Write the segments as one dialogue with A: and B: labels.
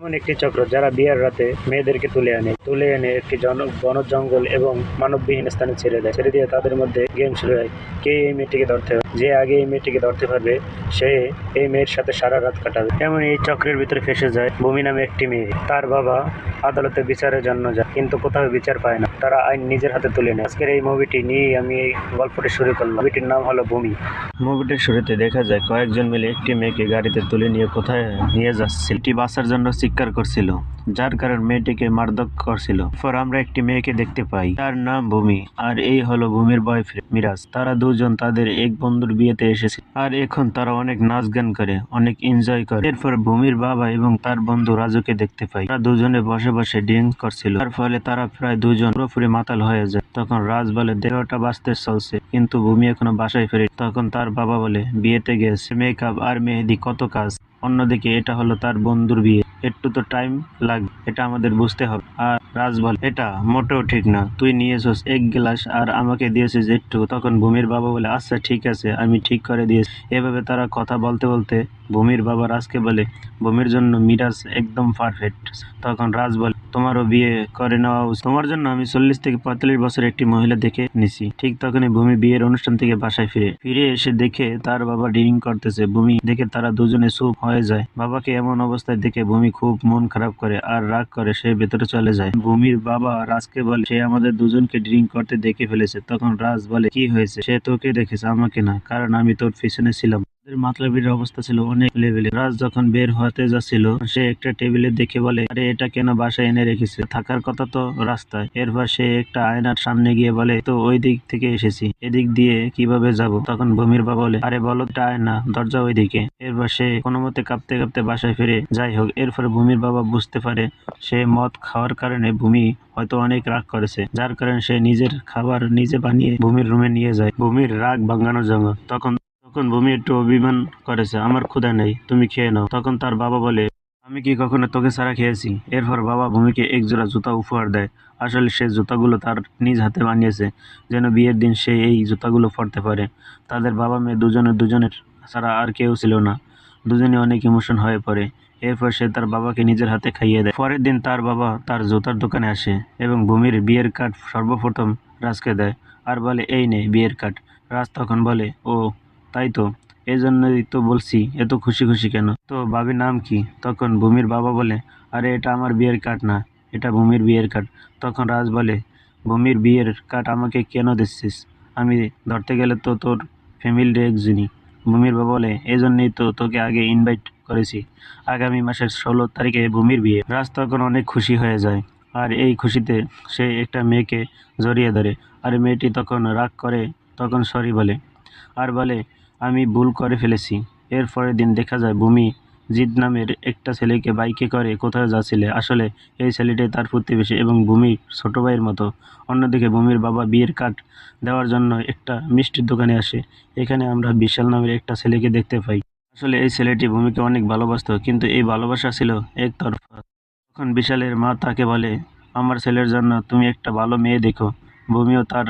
A: এমন একটি চক্র যারা বিয়ের রাতে মেয়েদেরকে তুলে আনে। তুলে এনে একটি বন জঙ্গল এবং মানববিহীন স্থানে ছেড়ে দেয়। ছেড়ে দিয়ে তাদের মধ্যে গেম শুরু হয়। কে এই মেয়েটিকে ধরতে হবে? যে আগে এই মেয়েটিকে ধরতে পারবে, সে এই মেয়ের সাথে সারা রাত কাটাবে। এমন এই চক্রের ভিতরে ফেসে যায় ভূমি নামে একটি মেয়ে। তার বাবা আদালতে বিচারের জন্য যায়, কিন্তু কোথাও বিচার পায় না। তারা আইন নিজের হাতে তুলে নেয়। আজকের এই মুভিটি নিয়েই আমি এই গল্পটি শুরু করলাম। মুভিটির নাম হলো ভূমি। মুভিটির শুরুতে দেখা যায়, কয়েকজন মিলে একটি মেয়েকে গাড়িতে তুলে নিয়ে কোথায় নিয়ে যাচ্ছে এটি বাঁচার জন্য চিৎকার করছিল। যার কারণে মেয়েটিকে মারধর করছিল। পর আমরা একটি মেয়েকে দেখতে পাই। তার নাম ভূমি। আর এই হলো ভূমির বয়ফ্রেন্ড মিরাজ। তারা দুজন তাদের এক বন্ধুর বিয়েতে এসেছে আর এখন তারা অনেক নাচ গান করে, অনেক এনজয় করে। এরপর ভূমির বাবা এবং তার বন্ধু রাজুকে দেখতে পাই। তারা দুজনে বসে বসে ড্রিঙ্ক করছিল। তার ফলে তারা প্রায় দুজন পুরোপুরি মাতাল হয়ে যায়। তখন রাজ বলে, দেহটা বাঁচতে চলছে। কিন্তু ভূমি এখনও বাসায় ফেরে তখন তার বাবা বলে, বিয়েতে গেছে। মেকআপ আর মেহেদি কত কাজ? অন্যদিকে এটা হলো তার বন্ধুর বিয়ে। একটু তো টাইম লাগবে এটা আমাদের বুঝতে হবে। আর রাজ বলে, এটা মোটেও ঠিক না। তুই নিয়েছিস এক গ্লাস আর আমাকে দিয়েছিস একটু। তখন ভূমির বাবা বলে আচ্ছা ঠিক আছে, আমি ঠিক করে দিয়েছি। এভাবে তারা কথা বলতে বলতে ভূমির বাবা রাজকে বলে, ভূমির জন্য মিরাজ একদম পারফেক্ট তখন রাজ বলে, তোমারও বিয়ে করে নেওয়া উচিত। তোমার জন্য আমি চল্লিশ থেকে পঁয়তাল্লিশ বছর একটি মহিলা দেখে নিছি। ঠিক তখনই ভূমি বিয়ের অনুষ্ঠান থেকে বাসায় ফিরে। ফিরে এসে দেখে তার বাবা ড্রিঙ্ক করতেছে। ভূমি দেখে তারা দুজনে চুপ হয়ে। যায়। বাবাকে এমন অবস্থায় দেখে ভূমি খুব মন খারাপ করে আর রাগ করে সে ভেতরে চলে যায়। ভূমির বাবা রাজকে বলে, সে আমাদের দুজনকে ড্রিঙ্ক করতে দেখে ফেলেছে। তখন রাজ বলে, কি হয়েছে? সে তোকে দেখেছে, আমাকে না। কারণ আমি তোর পিছনে ছিলাম। মাতলাবির অবস্থা ছিল অনেক লেভেলে। রাজ যখন বের হতে যাচ্ছিল, সে একটা টেবিলে দেখে বলে, আরে, এটা কেন বাসায় এনে রেখেছে? থাকার কথা তো রাস্তায়। এরপর সে একটা আয়নার সামনে গিয়ে বলে, তো ওই দিক থেকে এসেছি। এদিক দিয়ে কীভাবে যাব? তখন ভূমির বাবা বলে, আরে, বলো, এটা আয়না, দরজা ওই দিকে। এরপর সে কোনো মতে কাঁপতে কাঁপতে বাসায় ফিরে যাই হোক, এরপর ভূমির বাবা বুঝতে পারে সে মদ খাওয়ার কারণে ভূমি হয়তো অনেক রাগ করেছে, যার কারণে সে নিজের খাবার নিজে বানিয়ে ভূমির রুমে নিয়ে যায়। ভূমির রাগ ভাঙানোর জন্য তখন তখন ভূমি একটু অভিমান করেছে, আমার ক্ষুধা নেই, তুমি খেয়ে নাও। তখন তার বাবা বলে, আমি কি কখনো তোকে ছাড়া খেয়েছি? এরপর বাবা ভূমিকে এক জোড়া জুতা উপহার দেয়। আসলে সে জুতাগুলো তার নিজ হাতে বানিয়েছে, যেন বিয়ের দিন সে এই জুতাগুলো পরতে পারে। তাদের বাবা মেয়ে দুজনের দুজনের ছাড়া আর কেউ ছিল না। দুজনে অনেক ইমোশন হয়ে পড়ে। এরপর সে তার বাবাকে নিজের হাতে খাইয়ে দেয়। পরের দিন তার বাবা তার জুতার দোকানে আসে এবং ভূমির বিয়ের কার্ড সর্বপ্রথম রাজকে দেয়। আর বলে, এই নে বিয়ের কার্ড। রাজ তখন বলে, ও তাই তো এই জন্যই তো বলছি, এত খুশি খুশি কেন? তো বাবির নাম কি? তখন ভূমির বাবা বলে, আরে এটা আমার বিয়ের কার্ড না, এটা ভূমির বিয়ের কার্ড তখন রাজ বলে, ভূমির বিয়ের কার্ড আমাকে কেন দিচ্ছিস? আমি ধরতে গেলে তো তোর ফ্যামিলির একজনই। ভূমির বাবা বলে এই জন্যই তো তোকে আগে ইনভাইট করেছি। আগামী মাসের ষোলো তারিখে ভূমির বিয়ে। রাজ তখন অনেক খুশি হয়ে যায়, আর এই খুশিতে সে একটা মেয়েকে জড়িয়ে ধরে। আর মেয়েটি তখন রাগ করে, তখন সরি বলে। আর বলে আমি ভুল করে ফেলেছি। এর পরের দিন দেখা যায় ভূমি জিদ নামের একটা ছেলেকে বাইকে করে কোথাও যাচ্ছিলে। আসলে এই ছেলেটি তার প্রতিবেশী এবং ভূমির ছোট ভাইয়ের মতো। অন্যদিকে ভূমির বাবা বিয়ের কার্ড দেওয়ার জন্য একটা মিষ্টির দোকানে আসে। এখানে আমরা বিশাল নামের একটা ছেলেকে দেখতে পাই। আসলে এই ছেলেটি ভূমিকে অনেক ভালোবাসতো, কিন্তু এই ভালোবাসা ছিল একতরফা। তখন বিশালের মা তাকে বলে, আমার ছেলের জন্য তুমি একটা ভালো মেয়ে দেখো। ভূমিও তার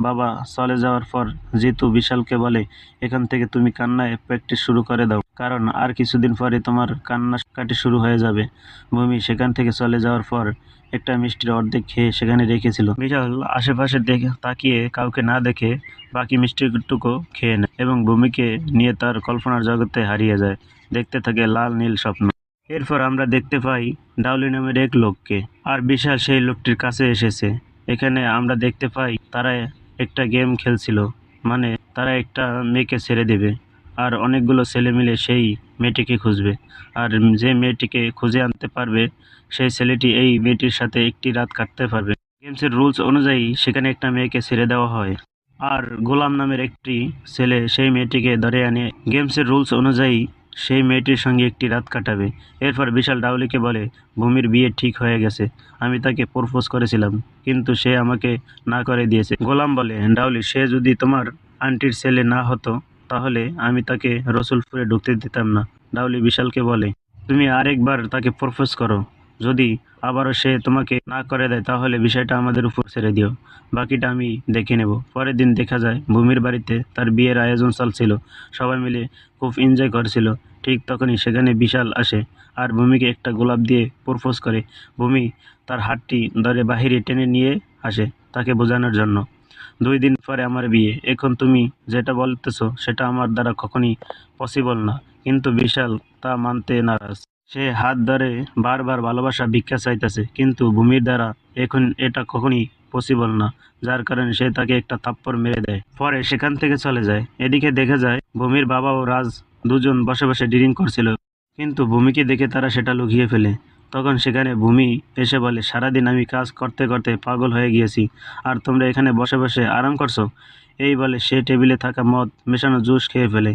A: বাবা, চলে যাওয়ার পর জিতু বিশালকে বলে, এখান থেকে তুমি কান্নায় প্র্যাকটিস শুরু করে দাও। কারণ আর কিছুদিন পরে তোমার কান্না কাটি শুরু হয়ে যাবে। ভূমি সেখান থেকে চলে যাওয়ার পর একটা মিষ্টির অর্ধেক খেয়ে সেখানে রেখেছিল। বিশাল আশেপাশে দেখে তাকিয়ে কাউকে না দেখে বাকি মিষ্টিটুকু খেয়ে নেয় এবং ভূমিকে নিয়ে তার কল্পনার জগতে হারিয়ে যায়। দেখতে থাকে লাল, নীল স্বপ্ন। এরপর আমরা দেখতে পাই ডাউলি নামের এক লোককে। আর বিশাল সেই লোকটির কাছে এসেছে। এখানে আমরা দেখতে পাই তারা একটা গেম খেলছিল। মানে তারা একটা মেয়েকে ছেড়ে দেবে আর অনেকগুলো ছেলে মিলে সেই মেয়েটিকে খুঁজবে। আর যে মেয়েটিকে খুঁজে আনতে পারবে, সেই ছেলেটি এই মেয়েটির সাথে একটি রাত কাটতে পারবে। গেমসের রুলস অনুযায়ী সেখানে একটা মেয়েকে ছেড়ে দেওয়া হয়। আর গোলাম নামের একটি ছেলে সেই মেয়েটিকে ধরে আনে। গেমসের রুলস অনুযায়ী সেই মেয়েটির সঙ্গে একটি রাত কাটাবে। এরপর বিশাল ডাউলিকে বলে, ভূমির বিয়ে ঠিক হয়ে গেছে। আমি তাকে প্রপোজ করেছিলাম, কিন্তু সে আমাকে না করে দিয়েছে। গোলাম বলে, ডাউলি, সে যদি তোমার আন্টির ছেলে না হতো, তাহলে আমি তাকে রসুলপুরে ঢুকতে দিতাম না। ডাউলি বিশালকে বলে, তুমি আরেকবার তাকে প্রপোজ করো। যদি আবারও সে তোমাকে না করে দেয়, তাহলে বিষয়টা আমাদের উপর ছেড়ে দিও। বাকিটা আমি দেখে নেব। পরের দিন দেখা যায়, ভূমির বাড়িতে তার বিয়ের আয়োজন চলছিল। সবাই মিলে খুব এনজয় করছিল। ঠিক তখনই সেখানে বিশাল আসে আর ভূমিকে একটা গোলাপ দিয়ে প্রপোজ করে। ভূমি তার হাতটি ধরে বাহিরে টেনে নিয়ে আসে তাকে বোঝানোর জন্য। দুই দিন পরে আমার বিয়ে। এখন তুমি যেটা বলতেছো, সেটা আমার দ্বারা কখনই পসিবল না। কিন্তু বিশাল তা মানতে নারাজ। সে হাত ধরে বারবার ভালোবাসা ভিক্ষা চাইতেছে, কিন্তু ভূমির দ্বারা এখন এটা কখনই পসিবল না, যার কারণে সে তাকে একটা থাপ্পড় মেরে দেয়। পরে সেখান থেকে চলে যায়। এদিকে দেখা যায়, ভূমির বাবা ও রাজ দুজন বসে বসে ড্রিঙ্ক করছিল, কিন্তু ভূমিকে দেখে তারা সেটা লুকিয়ে ফেলে। তখন সেখানে ভূমি এসে বলে, সারাদিন আমি কাজ করতে করতে পাগল হয়ে গিয়েছি, আর তোমরা এখানে বসে বসে আরাম করছ? এই বলে সে টেবিলে থাকা মদ মেশানো জুস খেয়ে ফেলে।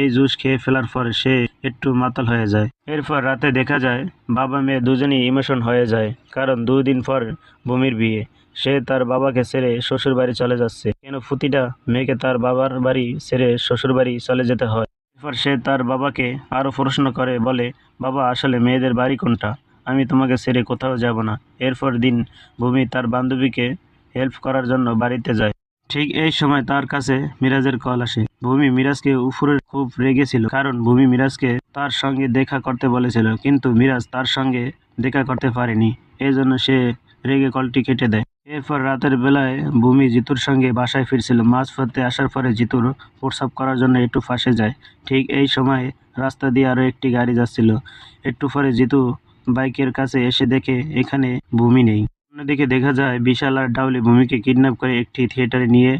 A: এই জুস খেয়ে ফেলার পরে সে একটু মাতাল হয়ে যায়। এরপর রাতে দেখা যায়, বাবা মেয়ে দুজনেই ইমোশন হয়ে যায়, কারণ দুই দিন পর ভূমির বিয়ে। সে তার বাবাকে ছেড়ে শ্বশুর বাড়ি চলে যাচ্ছে। কেন ফুতিটা মেয়েকে তার বাবার বাড়ি ছেড়ে শ্বশুর বাড়ি চলে যেতে হয়? এরপর সে তার বাবাকে আরও প্রশ্ন করে, বলে, বাবা, আসলে মেয়েদের বাড়ি কোনটা? আমি তোমাকে ছেড়ে কোথাও যাব না। এরপর দিন ভূমি তার বান্ধবীকে হেল্প করার জন্য বাড়িতে যায়। ঠিক এই সময় তার কাছে মিরাজের কল আসে। ভূমি মিরাজকে উপরে খুব রেগেছিল, কারণ ভূমি মিরাজকে তার সঙ্গে দেখা করতে বলেছিল, কিন্তু মিরাজ তার সঙ্গে দেখা করতে পারেনি। এই জন্য সে রেগে কলটি কেটে দেয়। এরপর রাতের বেলায় ভূমি জিতুর সঙ্গে বাসায় ফিরছিল। মাছ পথে আসার পরে জিতুর প্রসাব করার জন্য একটু ফাঁসে যায়। ঠিক এই সময় রাস্তা দিয়ে আরও একটি গাড়ি যাচ্ছিল। একটু পরে জিতু বাইকের কাছে এসে দেখে এখানে ভূমি নেই। অন্যদিকে দেখা যায় বিশাল আর ডাউলি ভূমিকে কিডন্যাপ করে একটি থিয়েটারে নিয়ে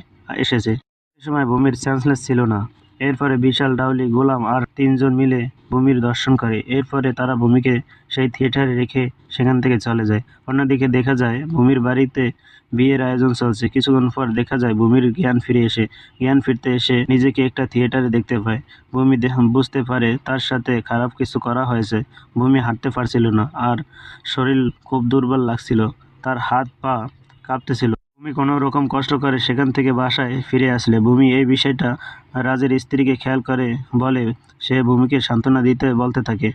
A: এসেছে। সে সময় ভূমির চান্সলেস ছিল না। এরপরে বিশাল ডাউলি, গোলাম আর তিনজন মিলে ভূমির দর্শন করে। এরপরে তারা ভূমিকে সেই থিয়েটারে রেখে সেখান থেকে চলে যায়। অন্যদিকে দেখা যায় ভূমির বাড়িতে বিয়ের আয়োজন চলছে। কিছুক্ষণ পর দেখা যায় ভূমির জ্ঞান ফিরে এসে, জ্ঞান ফিরতে এসে নিজেকে একটা থিয়েটারে দেখতে পায়। ভূমি বুঝতে পারে তার সাথে খারাপ কিছু করা হয়েছে। ভূমি হাঁটতে পারছিল না আর শরীর খুব দুর্বল লাগছিল। তার হাত পা কাঁপতেছিল। ভূমি কোনো রকম কষ্ট করে সেখান থেকে বাসায় ফিরে আসলে। ভূমি এই বিষয়টা রাজের স্ত্রীকে খেয়াল করে, বলে, সে ভূমিকে সান্ত্বনা দিতে বলতে থাকে।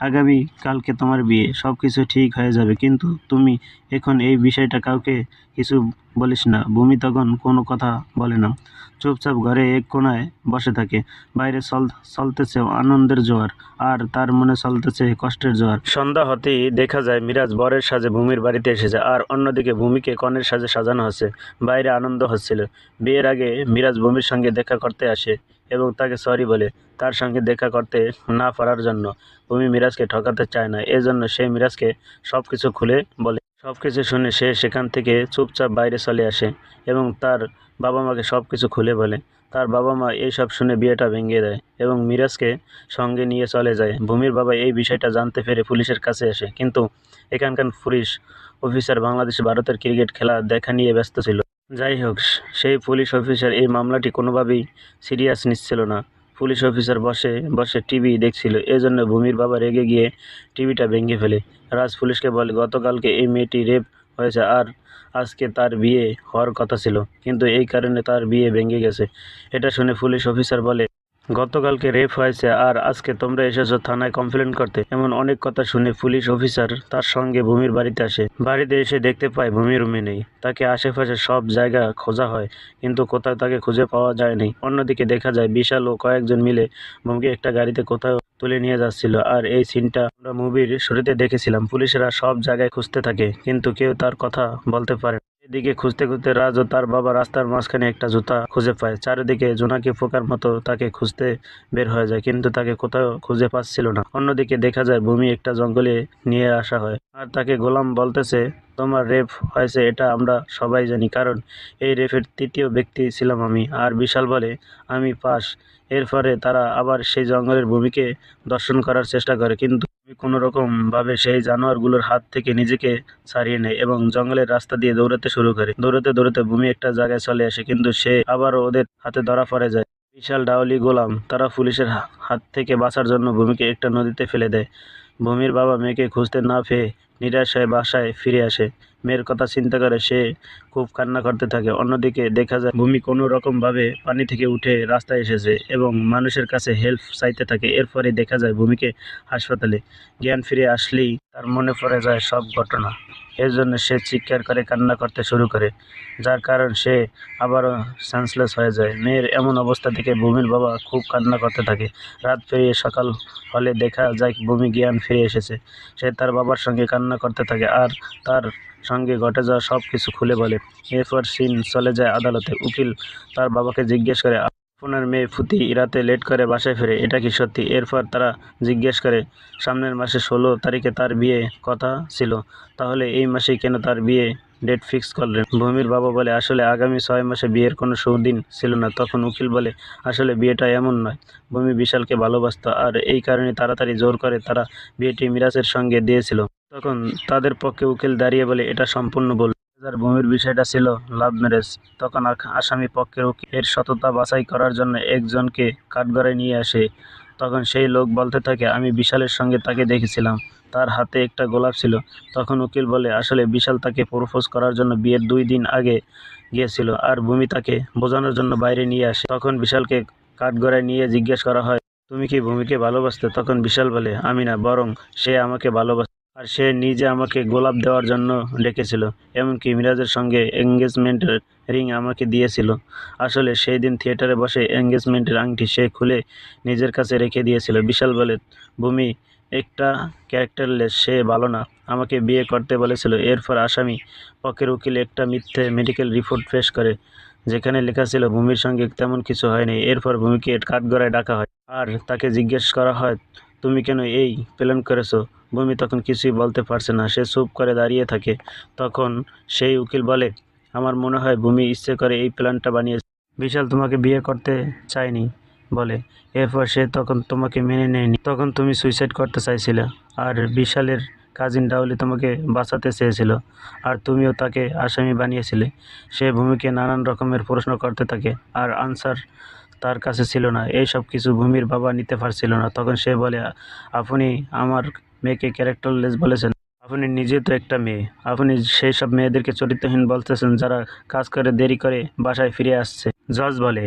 A: আগামী কালকে তোমার বিয়ে। সব কিছু ঠিক হয়ে যাবে। কিন্তু তুমি এখন এই বিষয়টা কাউকে কিছু বলিস না। ভূমি তখন কোনো কথা বলে না। চুপচাপ ঘরে এক কোণায় বসে থাকে। বাইরে চল, চলতেছে আনন্দের জোয়ার। আর তার মনে চলতেছে কষ্টের জোয়ার। সন্ধ্যা হতেই দেখা যায়, মিরাজ বরের সাজে ভূমির বাড়িতে এসেছে। আর অন্যদিকে ভূমিকে কনের সাজে সাজানো হচ্ছে। বাইরে আনন্দ হচ্ছিল। বিয়ের আগে মিরাজ ভূমির সঙ্গে দেখা করতে আসে। এবং তাকে সরি বলে তার সঙ্গে দেখা করতে না পারার জন্য ভূমি মিরাজকে ঠকাতে চায় না। এজন্য সে মিরাজকে সব কিছু খুলে বলে। সব কিছু শুনে সে সেখান থেকে চুপচাপ বাইরে চলে আসে এবং তার বাবা মাকে সব কিছু খুলে বলে। তার বাবা মা এইসব শুনে বিয়েটা ভেঙে দেয় এবং মিরাজকে সঙ্গে নিয়ে চলে যায়। ভূমির বাবা এই বিষয়টা জানতে পেরে পুলিশের কাছে আসে, কিন্তু এখানকার পুলিশ অফিসার বাংলাদেশ ভারতের ক্রিকেট খেলা দেখা নিয়ে ব্যস্ত ছিল। যাই হোক, সেই পুলিশ অফিসার এই মামলাটি কোনোভাবেই সিরিয়াস নিচ্ছিল না। পুলিশ অফিসার বসে বসে টিভি দেখছিল, এজন্য ভূমির বাবা রেগে গিয়ে টিভিটা ভেঙে ফেলে। রাজ পুলিশকে বলে, গতকালকে এই মেয়েটি রেপ হয়েছে আর আজকে তার বিয়ে হওয়ার কথা ছিল, কিন্তু এই কারণে তার বিয়ে ভেঙে গেছে। এটা শুনে পুলিশ অফিসার বলে গতকালকে রেপ হয়েছে আর আজকে তোমরা এসেছ থানায় কমপ্লেন করতে। এমন অনেক কথা শুনে পুলিশ অফিসার তার সঙ্গে ভূমির বাড়িতে আসে। বাড়িতে এসে দেখতে পায় ভূমি রুমে নেই। তাকে আশেপাশে সব জায়গা খোঁজা হয়, কিন্তু কোথাও তাকে খুঁজে পাওয়া যায়নি। অন্যদিকে দেখা যায় বিশাল ও কয়েকজন মিলে ভূমিকে একটা গাড়িতে কোথাও তুলে নিয়ে যাচ্ছিল। আর এই সিনটা আমরা মুভির শুরুতে দেখেছিলাম। পুলিশেরা সব জায়গায় খুঁজতে থাকে, কিন্তু কেউ তার কথা বলতে পারে। এদিকে খুঁজতে খুঁজতে রাজ ও তার বাবা রাস্তার মাঝখানে একটা জুতা খুঁজে পায়। চারিদিকে জোনাকি পোকার মতো তাকে খুঁজতে বের হয়ে যায়, কিন্তু তাকে কোথাও খুঁজে পাচ্ছিল না। অন্যদিকে দেখা যায় ভূমি একটা জঙ্গলে নিয়ে আসা হয়। আর তাকে গোলাম বলতেছে, তোমার রেপ হয়েছে, এটা আমরা সবাই জানি, কারণ এই রেপের তৃতীয় ব্যক্তি ছিলাম আমি। আর বিশাল বলে, আমি পাস এরপরে তারা আবার সেই জঙ্গলের ভূমিকে দর্শন করার চেষ্টা করে, কিন্তু ভূমি কোনো রকম ভাবে সেই জানোয়ারগুলোর হাত থেকে নিজেকে ছাড়িয়ে নেয় এবং জঙ্গলের রাস্তা দিয়ে দৌড়াতে শুরু করে। দৌড়াতে দৌড়াতে ভূমি একটা জায়গায় চলে আসে, কিন্তু সে আবারও ওদের হাতে ধরা পড়ে যায়। বিশাল ডাওলি গোলাম, তারা পুলিশের হাত থেকে বাঁচার জন্য ভূমিকে একটা নদীতে ফেলে দেয়। ভূমির বাবা মেয়েকে খুঁজতে না পেয়ে নিরাশ হয়ে বাসায় ফিরে আসে। মেয়ের কথা চিন্তা করে সে খুব কান্না করতে থাকে। অন্যদিকে দেখা যায় ভূমি কোনো রকমভাবে পানি থেকে উঠে রাস্তায় এসেছে এবং মানুষের কাছে হেল্প চাইতে থাকে। এরপরে দেখা যায় ভূমিকে হাসপাতালে জ্ঞান ফিরে আসলেই তার মনে পড়ে যায় সব ঘটনা। এর জন্য সে চিৎকার করে কান্না করতে শুরু করে, যার কারণ সে আবারও সেন্সলেস হয়ে যায়। মেয়ের এমন অবস্থা দেখে ভূমির বাবা খুব কান্না করতে থাকে। রাত পেরিয়ে সকাল হলে দেখা যায় ভূমি জ্ঞান ফিরে এসেছে। সে তার বাবার সঙ্গে কান্না করতে থাকে আর তার সঙ্গে ঘটে যাওয়া সব কিছু খুলে বলে। এরপর সিন চলে যায় আদালতে। উকিল তার বাবাকে জিজ্ঞেস করে, আপনার মেয়ে ফুতি রাতে লেট করে বাসায় ফেরে, এটা কি সত্যি? এরপর তারা জিজ্ঞেস করে, সামনের মাসে ষোলো তারিখে তার বিয়ে কথা ছিল। তাহলে এই মাসেই কেন তার বিয়ে ডেট ফিক্স করলেন? ভূমির বাবা বলে, আসলে আগামী ছয় মাসে বিয়ের কোনো সুদিন ছিল না। তখন উকিল বলে, আসলে বিয়েটা এমন নয়। ভূমি বিশালকে ভালোবাসত, আর এই কারণে তাড়াতাড়ি জোর করে তারা বিয়েটি মিরাজের সঙ্গে দিয়েছিল। তখন তাদের পক্ষে উকিল দাঁড়িয়ে বলে, এটা সম্পূর্ণ বল আর ভূমির বিষয়টা ছিল লাভ ম্যারেজ। তখন আসামি পক্ষের এর সততা বাছাই করার জন্য একজনকে কাঠগড়ায় নিয়ে আসে। তখন সেই লোক বলতে থাকে, আমি বিশালের সঙ্গে তাকে দেখেছিলাম। তার হাতে একটা গোলাপ ছিল। তখন উকিল বলে, আসলে বিশাল তাকে প্রপোজ করার জন্য বিয়ের দুই দিন আগে গিয়েছিল আর ভূমি তাকে বোঝানোর জন্য বাইরে নিয়ে আসে। তখন বিশালকে কাঠগড়ায় নিয়ে জিজ্ঞেস করা হয়, তুমি কি ভূমিকে ভালোবাসতে? তখন বিশাল বলে, আমি না, বরং সে আমাকে ভালোবাসে। আর সে নিজে আমাকে গোলাপ দেওয়ার জন্য ডেকেছিল, এমনকি মিরাজের সঙ্গে এঙ্গেজমেন্টের রিং আমাকে দিয়েছিল। আসলে সেই দিন থিয়েটারে বসে এঙ্গেজমেন্টের আংটি সে খুলে নিজের কাছে রেখে দিয়েছিল। বিশাল বলে, ভূমি, একটা ক্যারেক্টারলেস সে ভালো না। আমাকে বিয়ে করতে বলেছিল। এরপর আসামি পক্ষের উকিল একটা মিথ্যে মেডিকেল রিপোর্ট পেশ করে, যেখানে লেখা ছিল, ভূমির সঙ্গে তেমন কিছু হয়নি। এরপর ভূমিকে কাঠগড়ায় ডাকা হয়। আর তাকে জিজ্ঞেস করা হয় তুমি কেন এই প্ল্যান করেছ? ভূমি তখন কিছুই বলতে পারছে না। সে চুপ করে দাঁড়িয়ে থাকে। তখন সেই উকিল বলে, আমার মনে হয় ভূমি ইচ্ছে করে এই প্ল্যানটা বানিয়েছে। বিশাল তোমাকে বিয়ে করতে চায়নি? বলে। এরপর সে তখন তোমাকে মেনে নেয়নি। তখন তুমি সুইসাইড করতে চাইছিলে। আর বিশালের কাজিন ডাউলি তোমাকে বাঁচাতে চেয়েছিল। আর তুমিও তাকে আসামি বানিয়েছিলে। সে ভূমিকে নানান রকমের প্রশ্ন করতে থাকে। আর আনসার তার কাছে ছিল না। এই সব কিছু ভূমির বাবা নিতে পারছিল না। তখন সে বলে, আপনি আমার মেয়েকে ক্যারেক্টারলেস বলেছেন। আপনি নিজে তো একটা মেয়ে। আপনি সেই সব মেয়েদেরকে চরিত্রহীন বলতেছেন যারা কাজ করে, দেরি করে বাসায় ফিরে আসছে। জজ বলে,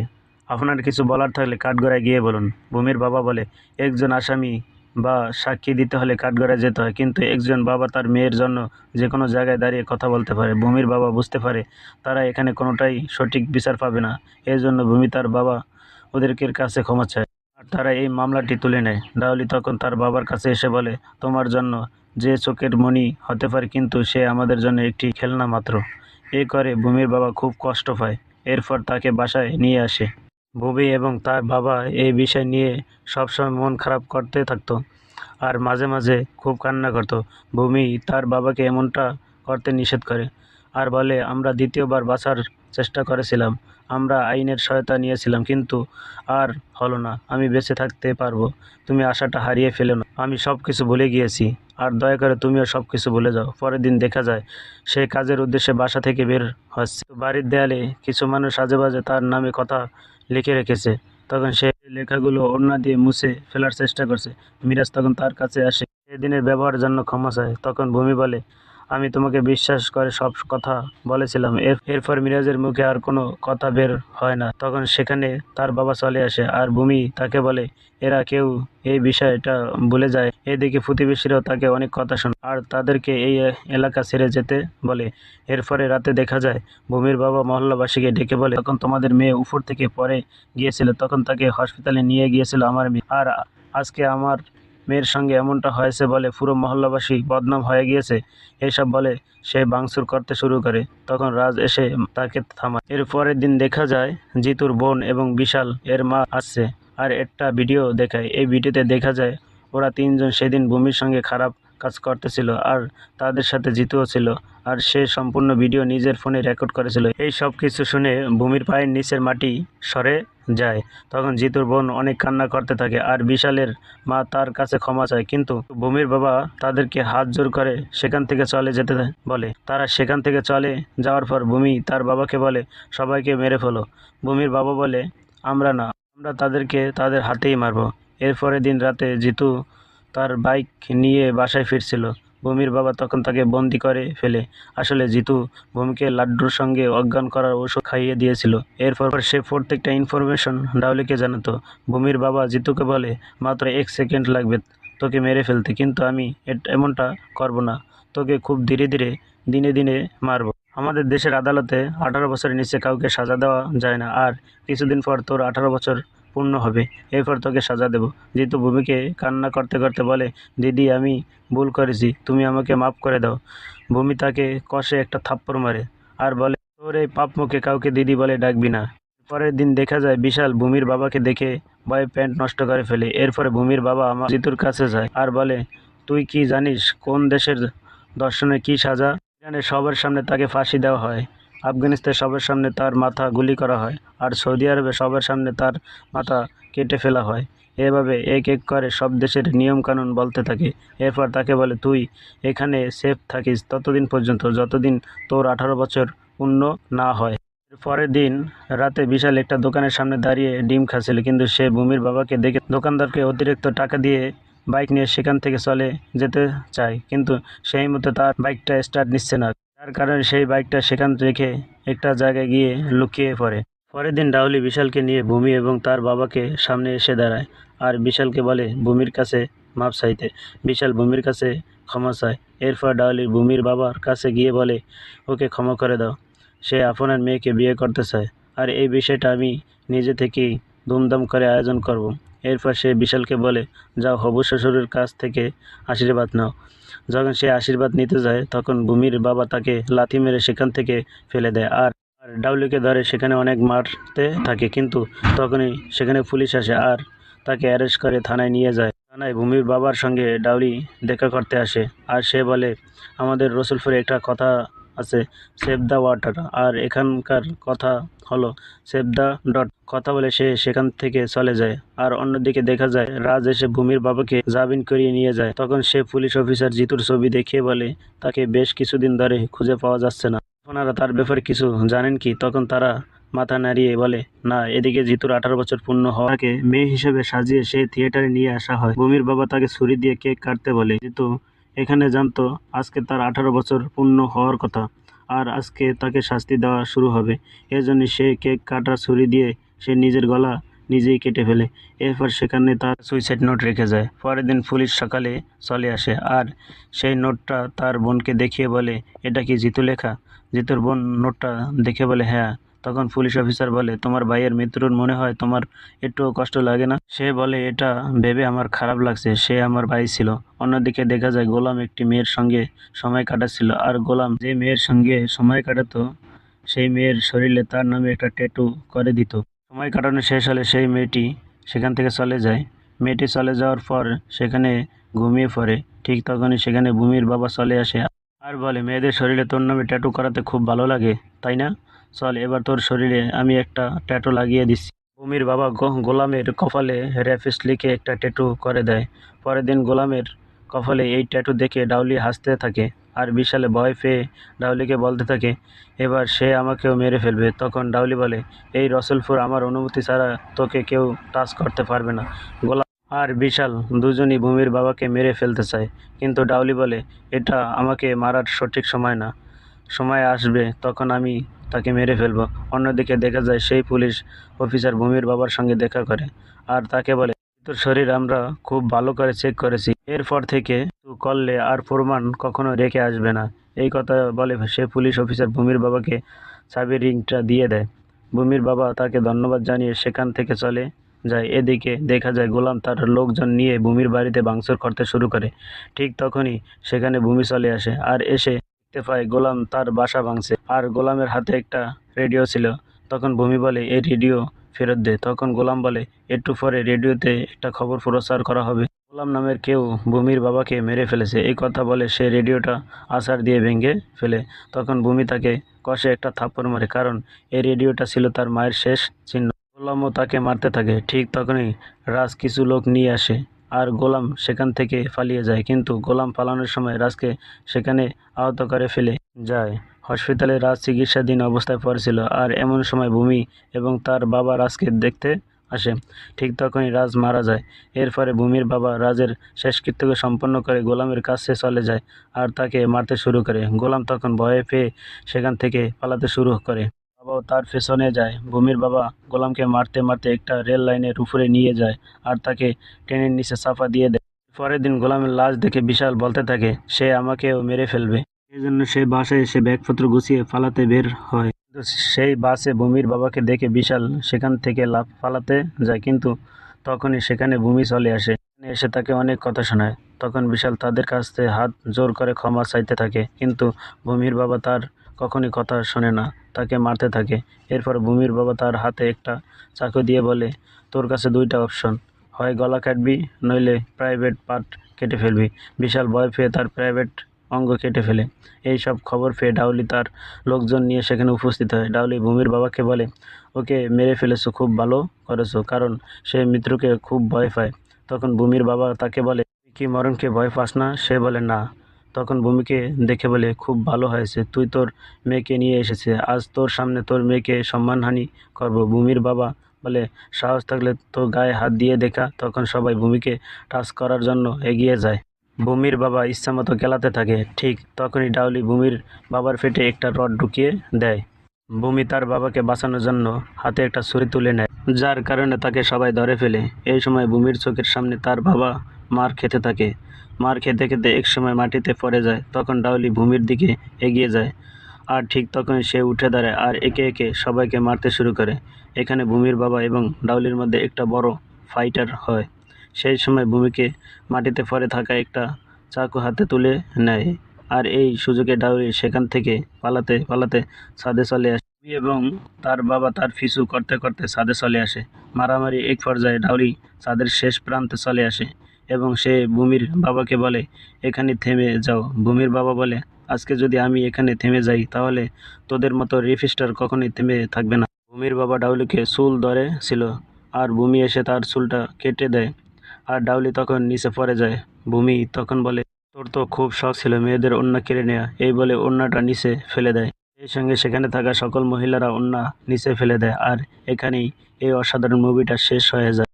A: আপনার কিছু বলার থাকলে কাঠগড়ায় গিয়ে বলুন। ভূমির বাবা বলে, একজন আসামি বা সাক্ষী দিতে হলে কাঠগড়ায় যেতে হয়, কিন্তু একজন বাবা তার মেয়ের জন্য যে কোনো জায়গায় দাঁড়িয়ে কথা বলতে পারে। ভূমির বাবা বুঝতে পারে, তারা এখানে কোনোটাই সঠিক বিচার পাবে না। এই জন্য ভূমি তার বাবা ওদেরকে কাছে ক্ষমা চায়। আর তারা এই মামলাটি তুলে নেয়। ডাউলি তখন তার বাবার কাছে এসে বলে, তোমার জন্য যে চোখের মণি হতে পারে কিন্তু সে আমাদের জন্য একটি খেলনা মাত্র। এ করে ভূমির বাবা খুব কষ্ট পায়। এরপর তাকে বাসায় নিয়ে আসে। ভূমি এবং তার বাবা এই বিষয় নিয়ে সবসময় মন খারাপ করতে থাকতো আর মাঝে মাঝে খুব কান্না করতো। ভূমি তার বাবাকে এমনটা করতে নিষেধ করে। আর বলে, আমরা দ্বিতীয়বার বাঁচার চেষ্টা করেছিলাম। আমরা আইনের সহায়তা নিয়েছিলাম, কিন্তু আর হলো না। আমি বেঁচে থাকতে পারব। তুমি আশাটা হারিয়ে ফেলো না। আমি সব কিছু ভুলে গিয়েছি। আর দয়া করে তুমিও সব কিছু ভুলে যাও। পরের দিন দেখা যায়, সে কাজের উদ্দেশ্যে বাসা থেকে বের হচ্ছে। বাড়ির দেয়ালে কিছু মানুষ আজে বাজে তার নামে কথা লিখে রেখেছে। তখন সে লেখাগুলো ওড়না দিয়ে মুছে ফেলার চেষ্টা করছে। মিরাজ তখন তার কাছে আসে। সেদিনের ব্যবহারের জন্য ক্ষমা চায়। তখন ভূমি বলে আমি তোমাকে বিশ্বাস করে সব কথা বলেছিলাম। এর, এরপর মিরাজের মুখে আর কোনো কথা বের হয় না। তখন সেখানে তার বাবা চলে আসে আর ভূমি তাকে বলে, এরা কেউ এই বিষয়টা ভুলে যায়। এদিকে প্রতিবেশীরাও তাকে অনেক কথা শোনে আর তাদেরকে এই এলাকা ছেড়ে যেতে বলে। এরপরে রাতে দেখা যায়, ভূমির বাবা মহল্লাবাসীকে ডেকে বলে, তখন তোমাদের মেয়ে উপর থেকে পরে গিয়েছিল। তখন তাকে হসপিটালে নিয়ে গিয়েছিল আমার মেয়ে। আর আজকে আমার মেয়ের সঙ্গে এমনটা হয়েছে বলে পুরো মহল্লাবাসী বদনাম হয়ে গিয়েছে। এইসব বলে সে বাংসুর করতে শুরু করে। তখন রাজ এসে তাকে থামায়। এর পরের দিন দেখা যায় জিতুর বোন এবং বিশাল এর মা আসছে আর একটা ভিডিও দেখায়। এই ভিডিওতে দেখা যায় ওরা তিনজন সেদিন ভূমির সঙ্গে খারাপ কাজ করতেছিল আর তাদের সাথে জিতুও ছিল আর সে সম্পূর্ণ ভিডিও নিজের ফোনে রেকর্ড করেছিল। এই সব কিছু শুনে ভূমির পায়ের নিচের মাটি সরে যায়, তখন জিতুর বোন অনেক কান্না করতে থাকে আর বিশালের মা তার কাছে ক্ষমা চায়। কিন্তু ভূমির বাবা তাদেরকে হাত জোর করে সেখান থেকে চলে যেতে বলে, তারা সেখান থেকে চলে যাওয়ার পর ভূমি তার বাবাকে বলে, সবাইকে মেরে ফেলো। ভূমির বাবা বলে, আমরা না, আমরা তাদেরকে তাদের হাতেই মারবো। এরপরে দিন রাতে জিতু তার বাইক নিয়ে বাসায় ফিরছিল। ভূমির বাবা তখন তাকে বন্দি করে ফেলে। আসলে জিতু ভূমিকে লাড্ডুর সঙ্গে অজ্ঞান করার ওষুধ খাইয়ে দিয়েছিল। এরপর সে প্রত্যেকটা ইনফরমেশন ডাউলিকে জানাতো। ভূমির বাবা জিতুকে বলে, মাত্র এক সেকেন্ড লাগবে তোকে মেরে ফেলতে, কিন্তু আমি এমনটা করব না। তোকে খুব ধীরে ধীরে, দিনে দিনে মারব। আমাদের দেশের আদালতে আঠারো বছরের নিচে কাউকে সাজা দেওয়া যায় না। আর কিছুদিন পর তোর আঠারো বছর পূর্ণ হবে। এরপর তোকে সাজা দেব। জিতু ভূমিকে কান্না করতে করতে বলে, দিদি, আমি ভুল করেছি, তুমি আমাকে মাফ করে দাও। ভূমি তাকে কষে একটা থাপ্পড় মারে আর বলে, তোর এই পাপ মুখে কাউকে দিদি বলে ডাকবি না। পরের দিন দেখা যায় বিশাল ভূমির বাবাকে দেখে ভয়ে প্যান্ট নষ্ট করে ফেলে। এরপরে ভূমির বাবা আমার জিতুর কাছে যায় আর বলে, তুই কি জানিস কোন দেশের দর্শনে কি সাজা? ইরানের সবার সামনে তাকে ফাঁসি দেওয়া হয়। আফগানিস্তানে সবার সামনে তার মাথা গুলি করা হয় আর সৌদি আরবে সবার সামনে তার মাথা কেটে ফেলা হয়। এভাবে এক এক করে সব দেশের নিয়মকানুন বলতে থাকে। এরপর তাকে বলে, তুই এখানে সেফ থাকিস ততদিন পর্যন্ত, যতদিন তোর আঠারো বছর পূর্ণ না হয়। পরের দিন রাতে বিশাল একটা দোকানের সামনে দাঁড়িয়ে ডিম খাচ্ছিল, কিন্তু সে ভূমির বাবাকে দেখে দোকানদারকে অতিরিক্ত টাকা দিয়ে বাইক নিয়ে সেখান থেকে চলে যেতে চায়, কিন্তু সেই মতো তার বাইকটা স্টার্ট নিচ্ছে না। যার কারণে সেই বাইকটা সেখান রেখে একটা জায়গায় গিয়ে লুকিয়ে পড়ে। পরের দিন রাহুলি বিশালকে নিয়ে ভূমি এবং তার বাবাকে সামনে এসে দাঁড়ায় আর বিশালকে বলে, ভূমির কাছে মাপ চাইতে। বিশাল ভূমির কাছে ক্ষমা চায়। এরপর ডাউলি ভূমির বাবার কাছে গিয়ে বলে, ওকে ক্ষমা করে দাও। সে আপনার মেয়েকে বিয়ে করতে চায়। আর এই বিষয়টা আমি নিজে থেকেই ধুমধাম করে আয়োজন করব। এরপর সে বিশালকে বলে, যাও হবু শ্বশুরের কাছ থেকে আশীর্বাদ নাও। যখন সে আশীর্বাদ নিতে যায়, তখন ভূমির বাবা তাকে লাথি মেরে সেখান থেকে ফেলে দেয়। আর আর ডাউলিকে ধরে সেখানে অনেক মারতে থাকে, কিন্তু তখনই সেখানে পুলিশ আসে আর তাকে অ্যারেস্ট করে থানায় নিয়ে যায়। থানায় ভূমির বাবার সঙ্গে ডাউলি দেখা করতে আসে আর সে বলে, আমাদের রসুলপুরে একটা কথা আছে সেভ দ্য ওয়াটার আর এখানকার কথা হলো সেভ দ্য ডট কথা বলে সে সেখান থেকে চলে যায়। আর অন্যদিকে দেখা যায়, রাজ এসে ভূমির বাবাকে জামিন করিয়ে নিয়ে যায়। তখন সে পুলিশ অফিসার জিতুর ছবি দেখিয়ে বলে, তাকে বেশ কিছুদিন ধরে খুঁজে পাওয়া যাচ্ছে না। আপনারা তার ব্যাপারে কিছু জানেন কি? তখন তারা মাথা নাড়িয়ে বলে, না, এদিকে জিতুর আঠারো বছর পূর্ণ হওয়াকে মেয়ে হিসেবে সাজিয়ে সে থিয়েটারে নিয়ে আসা হয়। ভূমির বাবা তাকে ছুরি দিয়ে কেক কাটতে বলে, জিতু এখানে জানতো, আজকে তার আঠারো বছর পূর্ণ হওয়ার কথা আর আজকে তাকে শাস্তি দেওয়া শুরু হবে। এজন্য সে কেক কাটার ছুরি দিয়ে সে নিজের গলা নিজেই কেটে ফেলে। এরপর সেখানে তার সুইসাইড নোট রেখে যায়। পরের দিন পুলিশ সকালে চলে আসে আর সেই নোটটা তার বোনকে দেখিয়ে বলে, এটা কি জিতু লেখা? জিতুর বোন নোটটা দেখে বলে হ্যাঁ। তখন পুলিশ অফিসার বলে, তোমার ভাইয়ের মৃত্যুর মনে হয় তোমার একটুও কষ্ট লাগে না? সে বলে, এটা ভেবে আমার খারাপ লাগছে, সে আমার ভাই ছিল। অন্যদিকে দেখা যায় গোলাম একটি মেয়ের সঙ্গে সময় কাটাচ্ছিল, আর গোলাম যে মেয়ের সঙ্গে সময় কাটাতো, সেই মেয়ের শরীরে তার নামে একটা ট্যাটু করে দিত। সময় কাটানো শেষ হলে সেই মেয়েটি সেখান থেকে চলে যায়। মেয়েটি চলে যাওয়ার পর সেখানে ঘুমিয়ে পড়ে। ঠিক তখনই সেখানে ভূমির বাবা চলে আসে। আর বলে, মেয়েদের শরীরে তোর নামে ট্যাটু করাতে খুব ভালো লাগে, তাই না? চল, এবার তোর শরীরে আমি একটা ট্যাটু লাগিয়ে দিচ্ছি। ভূমির বাবা গোলামের কপালে র্যাফিস লিখে একটা ট্যাটু করে দেয়। পরের দিন গোলামের কপালে এই ট্যাটু দেখে ডাউলি হাসতে থাকে আর বিশালে ভয় পেয়ে ডাউলিকে বলতে থাকে, এবার সে আমাকেও মেরে ফেলবে। তখন ডাউলি বলে, এই রসুলপুর, আমার অনুমতি ছাড়া তোকে কেউ টাচ করতে পারবে না। গোলাম আর বিশাল দুজনই ভূমির বাবাকে মেরে ফেলতে চায়। কিন্তু ডাউলি বলে, এটা আমাকে মারার সঠিক সময় না। সময় আসবে, তখন আমি তাকে মেরে ফেলব। অন্যদিকে দেখা যায় সেই পুলিশ অফিসার ভূমির বাবার সঙ্গে দেখা করে আর তাকে বলে, তোর শরীর আমরা খুব ভালো করে চেক করেছি। এরপর থেকে তুই করলে আর প্রমাণ কখনো রেখে আসবে না। এই কথা বলে সে পুলিশ অফিসার ভূমির বাবাকে চাবির রিংটা দিয়ে দেয়। ভূমির বাবা তাকে ধন্যবাদ জানিয়ে সেখান থেকে চলে যায়। এদিকে দেখা যায় গোলাম তার লোকজন নিয়ে ভূমির বাড়িতে ভাঙচুর করতে শুরু করে। ঠিক তখনই সেখানে ভূমি চলে আসে আর এসে দেখতে পায় গোলাম তার বাসা ভাঙছে। আর গোলামের হাতে একটা রেডিও ছিল। তখন ভূমি বলে এই রেডিও ফেরত দে। তখন গোলাম বলে, একটু পরে রেডিওতে একটা খবর প্রচার করা হবে। গোলাম নামের কেউ ভূমির বাবাকে মেরে ফেলেছে। এই কথা বলে সে রেডিওটা আছাড় দিয়ে ভেঙে ফেলে। তখন ভূমি তাকে কষে একটা থাপ্পড় মারে, কারণ এই রেডিওটা ছিল তার মায়ের শেষ চিহ্ন। গোলামও তাকে মারতে থাকে। ঠিক তখনই রাজ কিছু লোক নিয়ে আসে আর গোলাম সেখান থেকে পালিয়ে যায়। কিন্তু গোলাম পালানোর সময় রাজকে সেখানে আহত করে ফেলে যায়। হসপিটালে রাজ চিকিৎসাধীন অবস্থায় পড়েছিল আর এমন সময় ভূমি এবং তার বাবা রাজকে দেখতে আসে। ঠিক তখনই রাজ মারা যায়। এরপরে ভূমির বাবা রাজের শেষকৃত্যকে সম্পন্ন করে গোলামের কাছে চলে যায় আর তাকে মারতে শুরু করে। গোলাম তখন ভয়ে পেয়ে সেখান থেকে পালাতে শুরু করে। বাবাও তার পেছনে যায়। ভূমির বাবা গোলামকে মারতে মারতে একটা রেল লাইনের উপরে নিয়ে যায় আর তাকে ট্রেনের নিচে চাপা দিয়ে দেয়। পরের দিন গোলামের লাশ দেখে বিশাল বলতে থাকে, সে আমাকেও মেরে ফেলবে। এই জন্য সে বাসায় এসে ব্যাগপত্র গুছিয়ে পালাতে বের হয়। কিন্তু সেই বাসে ভূমির বাবাকে দেখে বিশাল সেখান থেকে লাফ পালাতে যায়, কিন্তু তখনই সেখানে ভূমি চলে আসে। এসে তাকে অনেক কথা শোনায়। তখন বিশাল তাদের কাছ থেকে হাত জোর করে ক্ষমা চাইতে থাকে, কিন্তু ভূমির বাবা তার কখনই কথা শোনে না, তাকে মারতে থাকে। এরপর ভূমির বাবা তার হাতে একটা চাকু দিয়ে বলে, তোর কাছে দুইটা অপশন। হয় গলা কাটবি, নইলে প্রাইভেট পার্ট কেটে ফেলবি। বিশাল ভয় পেয়ে তার প্রাইভেট অঙ্গ কেটে ফেলে। এই সব খবর পেয়ে ডাউলি তার লোকজন নিয়ে সেখানে উপস্থিত হয়। ডাউলি ভূমির বাবাকে বলে, ওকে মেরে ফেলেছো, খুব ভালো করেছ, কারণ সে মৃত্যুকে খুব ভয় পায়। তখন ভূমির বাবা তাকে বলে কি মরণকে ভয় পাস না? সে বলে, না। তখন ভূমিকে দেখে বলে, খুব ভালো হয়েছে, তুই তোর মেয়েকে নিয়ে এসেছে, আজ তোর সামনে তোর মেয়েকে সম্মানহানি করব। ভূমির বাবা বলে, সাহস থাকলে তো গায়ে হাত দিয়ে দেখা। তখন সবাই ভূমিকে টাচ করার জন্য এগিয়ে যায়। ভূমির বাবা ইচ্ছামতো গেলাতে থাকে, ঠিক তখনই ডাউলি ভূমির বাবার পেটে একটা রড ঢুকিয়ে দেয়। ভূমি তার বাবাকে বাঁচানোর জন্য হাতে একটা ছুরি তুলে নেয়, যার কারণে তাকে সবাই ধরে ফেলে। এই সময় ভূমির চোখের সামনে তার বাবা মার খেতে থাকে। মার খেতে খেতে এক সময় মাটিতে পড়ে যায়, তখন ডাউলি ভূমির দিকে এগিয়ে যায়। আর ঠিক তখনই সে উঠে দাঁড়ায় আর একে একে সবাইকে মারতে শুরু করে। এখানে ভূমির বাবা এবং ডাউলির মধ্যে একটা বড় ফাইটার হয়। সেই সময় ভূমিকে মাটিতে পড়ে থাকা একটা চাকু হাতে তুলে নেয় আর এই সুযোগে ডাউলি সেখান থেকে পালাতে পালাতে ছাদে চলে আসে। এবং তার বাবা তার পিছু করতে করতে ছাদে চলে আসে। মারামারি এক পর্যায়ে ডাউলি ছাদের শেষ প্রান্তে চলে আসে। এবং সে ভূমির বাবাকে বলে, এখানে থেমে যাও। ভূমির বাবা বলে, আজকে যদি আমি এখানে থেমে যাই, তাহলে তোদের মতো রিফিস্টার কখনোই থেমে থাকবে না। ভূমির বাবা ডাউলিকে চুল ধরে ছিল, আর ভূমি এসে তার চুলটা কেটে দেয়, আর ডাউলি তখন নিচে পড়ে যায়। ভূমি তখন বলে, তোর তো খুব শখ ছিল মেয়েদের ওন্না কেড়ে নেওয়া এই বলে ওন্নাটা নিচে ফেলে দেয়। এই সঙ্গে সেখানে থাকা সকল মহিলারা ওন্না নিচে ফেলে দেয়, আর এখানেই এই অসাধারণ মুভিটা শেষ হয়ে যায়।